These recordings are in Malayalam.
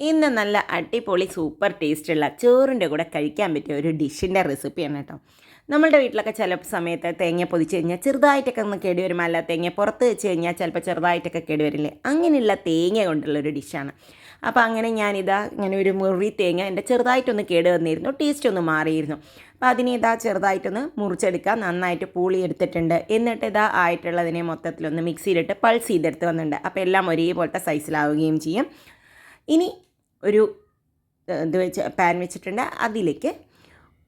ഇന്ന് നല്ല അടിപൊളി സൂപ്പർ ടേസ്റ്റുള്ള ചോറിന്റെ കൂടെ കഴിക്കാൻ പറ്റിയ ഒരു ഡിഷിന്റെ റെസിപ്പിയാണ് കേട്ടോ. നമ്മളുടെ വീട്ടിലൊക്കെ ചില സമയത്ത് തേങ്ങ പൊതിച്ച് കഴിഞ്ഞാൽ ചെറുതായിട്ടൊക്കെ ഒന്ന് കേടി വരും. അല്ല തേങ്ങ പുറത്ത് വെച്ച് കഴിഞ്ഞാൽ ചിലപ്പോൾ ചെറുതായിട്ടൊക്കെ കേടി വരില്ലേ? അങ്ങനെയുള്ള തേങ്ങ കൊണ്ടുള്ള ഒരു ഡിഷാണ്. അപ്പോൾ അങ്ങനെ ഞാനിതാ ഇങ്ങനെ ഒരു മുറി തേങ്ങ എന്റെ ചെറുതായിട്ടൊന്ന് കേട് വന്നിരുന്നു ടേസ്റ്റ് ഒന്ന് മാറിയിരുന്നു. അപ്പോൾ അതിനെ ഇതാ ചെറുതായിട്ടൊന്ന് മുറിച്ചെടുക്കുക നന്നായിട്ട് പൂളി എടുത്തിട്ടുണ്ട് എന്നിട്ട് ഇതാ ആയിട്ടുള്ളതിനെ മൊത്തത്തിലൊന്ന് മിക്സിയിലിട്ട് പൾസ് ചെയ്തെടുത്ത് വന്നിട്ടുണ്ട്. അപ്പോൾ എല്ലാം ഒരേപോലത്തെ സൈസിലാവുകയും ചെയ്യും. ഇനി ഒരു ഇത് വെച്ച് പാൻ വെച്ചിട്ടുണ്ട്. അതിലേക്ക്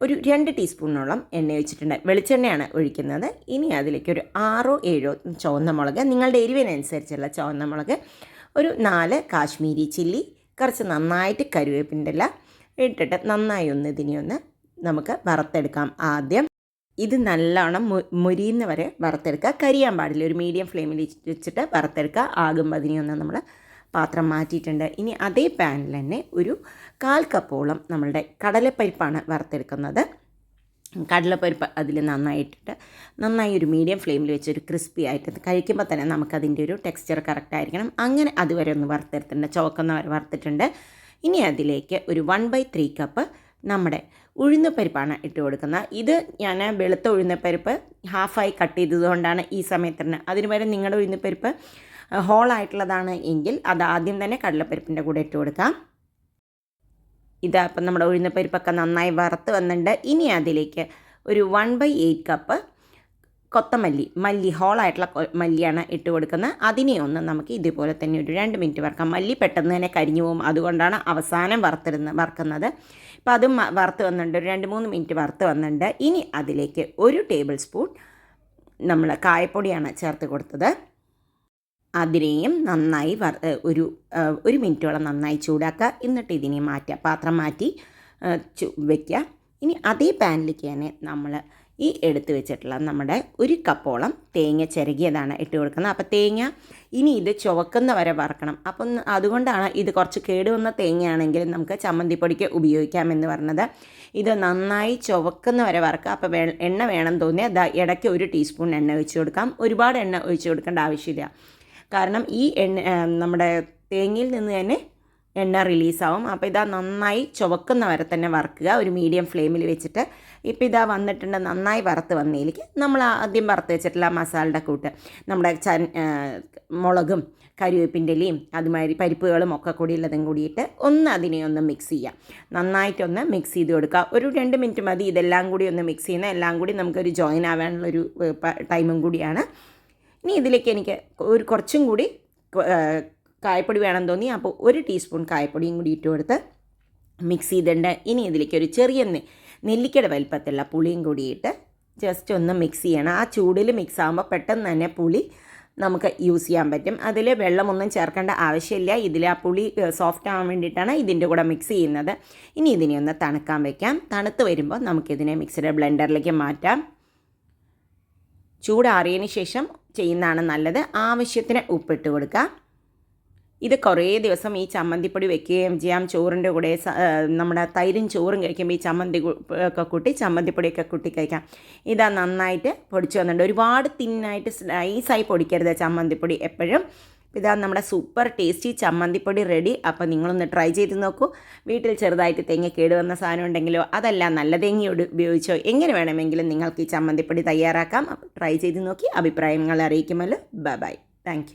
ഒരു രണ്ട് ടീസ്പൂണോളം എണ്ണ ഒഴിച്ചിട്ടുണ്ട്. വെളിച്ചെണ്ണയാണ് ഒഴിക്കുന്നത്. ഇനി അതിലേക്ക് ഒരു ആറോ ഏഴോ ചുവന്ന മുളക് നിങ്ങളുടെ എരിവിനനുസരിച്ചുള്ള ചുവന്ന മുളക് ഒരു നാല് കാശ്മീരി ചില്ലി കുറച്ച് നന്നായിട്ട് കരുവേപ്പിന്റെ ഇല ഇട്ടിട്ട് നന്നായി ഒന്ന് ഇതിനെയൊന്ന് നമുക്ക് വറുത്തെടുക്കാം ആദ്യം. ഇത് നല്ലോണം മുരിയുന്ന വരെ വറുത്തെടുക്കുക. കരിയാൻ പാടില്ല ഒരു മീഡിയം ഫ്ലെയിമിൽ വെച്ചിട്ട് വറുത്തെടുക്കുക. ആകുമ്പോൾ അതിനെയൊന്ന് നമ്മൾ പാത്രം മാറ്റിയിട്ടുണ്ട്. ഇനി അതേ പാനിൽ തന്നെ ഒരു കാൽ കപ്പോളം നമ്മളുടെ കടലപ്പരിപ്പാണ് വറുത്തെടുക്കുന്നത്. കടലപ്പരിപ്പ് അതിൽ നന്നായിട്ടിട്ട് നന്നായി ഒരു മീഡിയം ഫ്ലെയിമിൽ വെച്ച് ഒരു ക്രിസ്പി ആയിട്ട് കഴിക്കുമ്പോൾ തന്നെ നമുക്കതിന്റെ ഒരു ടെക്സ്ചർ കറക്റ്റ് ആയിരിക്കണം. അങ്ങനെ അതുവരെ ഒന്ന് വറുത്തെടുത്തിട്ടുണ്ട്. ചുവക്കുന്ന വരെ വറുത്തിട്ടുണ്ട്. ഇനി അതിലേക്ക് ഒരു വൺ ബൈ ത്രീ കപ്പ് നമ്മുടെ ഉഴുന്നപ്പരിപ്പാണ് ഇട്ട് കൊടുക്കുന്നത്. ഇത് ഞാൻ വെളുത്ത ഉഴുന്നപ്പരിപ്പ് ഹാഫായി കട്ട് ചെയ്തതുകൊണ്ടാണ് ഈ സമയത്തിന് അതിന് പകരം നിങ്ങളുടെ ഉഴുന്നപ്പരിപ്പ് ഹോളായിട്ടുള്ളതാണ് എങ്കിൽ അത് ആദ്യം തന്നെ കടലപ്പരിപ്പിന്റെ കൂടെ ഇട്ട് കൊടുക്കാം ഇതാ ഇപ്പം നമ്മുടെ ഉഴുന്നപ്പരിപ്പൊക്കെ നന്നായി വറുത്ത് വന്നിട്ടുണ്ട്. ഇനി അതിലേക്ക് ഒരു വൺ ബൈ എയ്റ്റ് കപ്പ് കൊത്തമല്ലി മല്ലി ഹോളായിട്ടുള്ള മല്ലിയാണ് ഇട്ട് കൊടുക്കുന്നത്. അതിനെ ഒന്ന് നമുക്ക് ഇതുപോലെ തന്നെ ഒരു രണ്ട് മിനിറ്റ് വറുക്കാം. മല്ലി പെട്ടെന്ന് തന്നെ കരിഞ്ഞു പോകും. അതുകൊണ്ടാണ് അവസാനം വറുത്തിരുന്ന് വറുക്കുന്നത്. അപ്പോൾ അതും വറുത്ത് വന്നിട്ടുണ്ട്. ഒരു രണ്ട് മൂന്ന് മിനിറ്റ് വറുത്ത് വന്നിട്ടുണ്ട്. ഇനി അതിലേക്ക് ഒരു ടേബിൾ സ്പൂൺ നമ്മൾ കായപ്പൊടിയാണ് ചേർത്ത് കൊടുത്തത്. അതിനെയും നന്നായി വർ ഒരു ഒരു മിനിറ്റോളം നന്നായി ചൂടാക്കുക എന്നിട്ട് ഇതിനെ മാറ്റുക പാത്രം മാറ്റി വയ്ക്കുക ഇനി അതേ പാനിലേക്ക് തന്നെ നമ്മൾ ഈ എടുത്തു വെച്ചിട്ടുള്ള നമ്മുടെ ഒരു കപ്പോളം തേങ്ങ ചിരകിയതാണ് ഇട്ട് കൊടുക്കുന്നത്. അപ്പോൾ തേങ്ങ ഇനി ഇത് ചുവക്കുന്ന വരെ വറക്കണം. അപ്പം അതുകൊണ്ടാണ് ഇത് കുറച്ച് കേടുവന്ന തേങ്ങയാണെങ്കിൽ നമുക്ക് ചമ്മന്തിപ്പൊടിക്ക് ഉപയോഗിക്കാമെന്ന് പറഞ്ഞത്. ഇത് നന്നായി ചുവക്കുന്ന വരെ വറക്കുക. അപ്പോൾ എണ്ണ വേണം തോന്നിയാൽ ഇടയ്ക്ക് ഒരു ടീസ്പൂൺ എണ്ണ ഒഴിച്ച് കൊടുക്കാം. ഒരുപാട് എണ്ണ ഒഴിച്ച് കൊടുക്കേണ്ട ആവശ്യമില്ല. കാരണം ഈ എണ്ണ നമ്മുടെ തേങ്ങയിൽ നിന്ന് തന്നെ എണ്ണ റിലീസാവും. അപ്പോൾ ഇതാ നന്നായി ചുവക്കുന്ന വരെ തന്നെ വറുക്കുക. ഒരു മീഡിയം ഫ്ലെയിമിൽ വെച്ചിട്ട് ഇപ്പോൾ ഇതാ വന്നിട്ടുണ്ട് നന്നായി വറുത്ത് വന്നതിലേക്ക് നമ്മൾ ആദ്യം വറുത്ത് വെച്ചിട്ടുള്ള മസാലയുടെ കൂട്ട്. നമ്മുടെ ച മുളകും കരിവേപ്പിന്റെ ഇലയും അതുമാതിരി പരിപ്പുകളും ഒക്കെ കൂടി ഉള്ളതും കൂടിയിട്ട് ഒന്ന് അതിനെ ഒന്ന് മിക്സ് ചെയ്യുക നന്നായിട്ടൊന്ന് മിക്സ് ചെയ്ത് കൊടുക്കുക. ഒരു രണ്ട് മിനിറ്റ് മതി. ഇതെല്ലാം കൂടി ഒന്ന് മിക്സ് ചെയ്യുന്ന എല്ലാം കൂടി നമുക്കൊരു ജോയിൻ ആവാനുള്ളൊരു ടൈമും കൂടിയാണ്. ഇനി ഇതിലേക്ക് എനിക്ക് ഒരു കുറച്ചും കൂടി കായപ്പൊടി വേണം തോന്നി. അപ്പോൾ ഒരു ടീസ്പൂൺ കായപ്പൊടിയും കൂടി ഇട്ട് കൊടുത്ത് മിക്സ് ചെയ്തിട്ടുണ്ട്. ഇനി ഇതിലേക്ക് ഒരു ചെറിയ നെല്ലിക്കയുടെ വലിപ്പത്തിലുള്ള പുളിയും ഇട്ട് ജസ്റ്റ് ഒന്ന് മിക്സ് ചെയ്യണം. ആ ചൂടിൽ മിക്സ് ആകുമ്പോൾ പെട്ടെന്ന് തന്നെ പുളി നമുക്ക് യൂസ് ചെയ്യാൻ പറ്റും. അതിൽ വെള്ളമൊന്നും ചേർക്കേണ്ട ആവശ്യമില്ല. ഇതിൽ ആ പുളി സോഫ്റ്റ് ആവാൻ വേണ്ടിയിട്ടാണ് ഇതിന്റെ കൂടെ മിക്സ് ചെയ്യുന്നത്. ഇനി ഇതിനെ ഒന്ന് തണുക്കാൻ വയ്ക്കാം തണുത്ത് വരുമ്പോൾ നമുക്കിതിനെ മിക്സിയുടെ ബ്ലെൻഡറിലേക്ക് മാറ്റാം. ചൂടാറിയതിന് ശേഷം ചെയ്യുന്നതാണ് നല്ലത്. ആവശ്യത്തിന് ഉപ്പിട്ട് കൊടുക്കുക. ഇത് കുറേ ദിവസം ഈ ചമ്മന്തിപ്പൊടി വെക്കുകയും ചെയ്യാം. ചോറിന്റെ കൂടെ നമ്മുടെ തൈരും ചോറും കഴിക്കുമ്പോൾ ഈ ചമ്മന്തി ഒക്കെ കൂട്ടി ചമ്മന്തിപ്പൊടിയൊക്കെ കൂട്ടി കഴിക്കാം. ഇതാ നന്നായിട്ട് പൊടിച്ചു വന്നിട്ടുണ്ട്. ഒരുപാട് തിന്നായിട്ട് സ്ലൈസായി പൊടിക്കരുത് ചമ്മന്തിപ്പൊടി എപ്പോഴും. ഇതാ നമ്മുടെ സൂപ്പർ ടേസ്റ്റി ചമ്മന്തിപ്പൊടി റെഡി അപ്പോൾ നിങ്ങളൊന്ന് ട്രൈ ചെയ്ത് നോക്കൂ. വീട്ടിൽ ചെറുതായിട്ട് തേങ്ങ കേടുവന്ന സാധനം ഉണ്ടെങ്കിലോ അതല്ല നല്ല തേങ്ങയോട് ഉപയോഗിച്ചോ എങ്ങനെ വേണമെങ്കിലും നിങ്ങൾക്ക് ഈ ചമ്മന്തിപ്പൊടി തയ്യാറാക്കാം. ട്രൈ ചെയ്ത് നോക്കി അഭിപ്രായങ്ങൾ അറിയിക്കുമല്ലോ. Bye bye thank